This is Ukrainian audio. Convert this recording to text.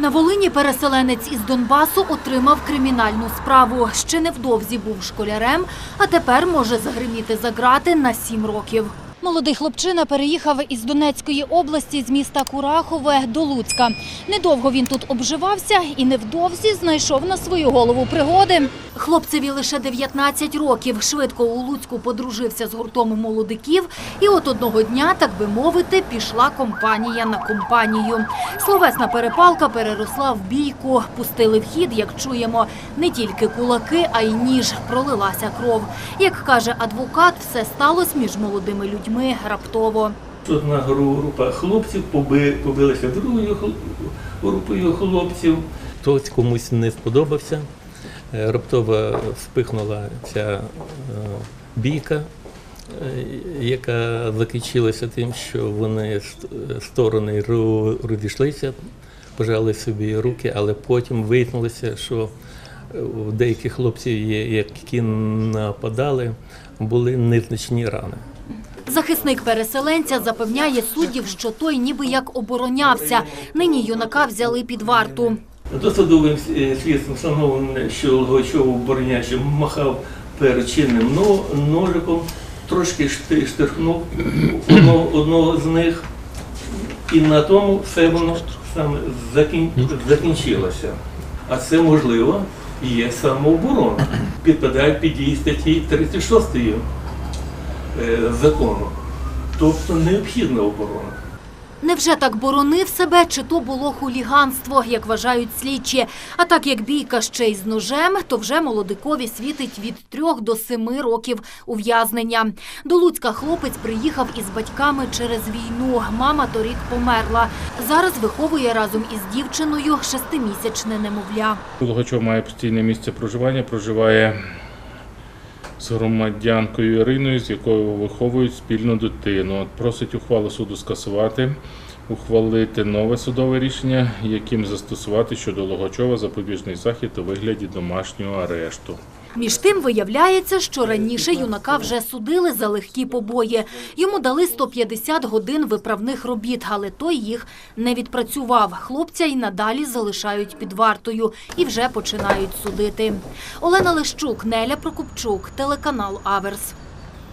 На Волині переселенець із Донбасу отримав кримінальну справу. Ще невдовзі був школярем, а тепер може загриміти за грати на сім років. Молодий хлопчина переїхав із Донецької області з міста Курахове до Луцька. Недовго він тут обживався і невдовзі знайшов на свою голову пригоди. Хлопцеві лише 19 років. Швидко у Луцьку подружився з гуртом молодиків. І от одного дня, так би мовити, пішла компанія на компанію. Словесна перепалка переросла в бійку. Пустили в хід, як чуємо, не тільки кулаки, а й ніж. Пролилася кров. Як каже адвокат, все сталося між молодими людьми раптово. Одна група хлопців побилася другою групою хлопців. Хтось комусь не сподобався. Е, Раптово вспихнула ця е, бійка, е, яка закінчилася тим, що вони ст- сторони розійшлися, пожали собі руки, але потім виявилося, що у деяких хлопців, які нападали, були незначні рани. Захисник переселенця запевняє суддів, що той ніби як оборонявся. Нині юнака взяли під варту. Досудовим е, слідством встановлено, що Логачов обороняючи махав перед чинним ножиком, трошки штирхнув одного, з них, і на тому все воно саме закінчилося. А це можливо є самооборона. Підпадає під дії статті 36 е, закону. Тобто необхідна оборона. Невже так боронив себе, чи то було хуліганство, як вважають слідчі? А так як бійка ще й з ножем, то вже молодикові світить від трьох до семи років ув'язнення. До Луцька хлопець приїхав із батьками через війну. Мама торік померла. Зараз виховує разом із дівчиною шестимісячне немовля. Логачов має постійне місце проживання, проживає з громадянкою Іриною, з якою виховують спільну дитину. Просить ухвалу суду скасувати, ухвалити нове судове рішення, яким застосувати щодо Логачова запобіжний захід у вигляді домашнього арешту. Між тим виявляється, що раніше юнака вже судили за легкі побої. Йому дали 150 годин виправних робіт, але той їх не відпрацював. Хлопця й надалі залишають під вартою і вже починають судити. Олена Лещук, Неля Прокопчук, телеканал Аверс.